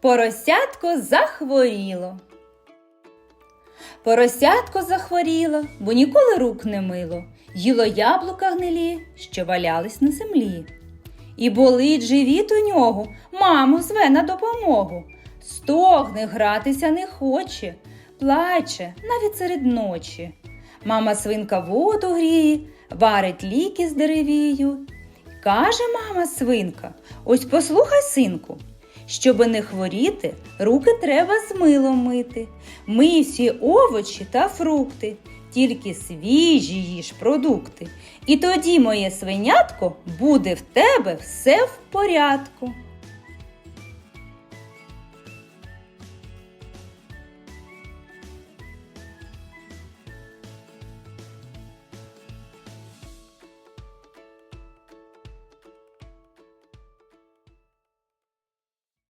Поросятко захворіло. Поросятко захворіло, бо ніколи рук не мило. Їло яблука гнилі, що валялись на землі. І болить живіт у нього, маму зве на допомогу. Стогне, гратися не хоче, плаче навіть серед ночі. Мама свинка воду гріє, варить ліки з деревію. Каже мама свинка: ось послухай, синку, щоби не хворіти, руки треба з милом мити. Мий всі овочі та фрукти, тільки свіжі їж продукти. І тоді, моє свинятко, буде в тебе все в порядку.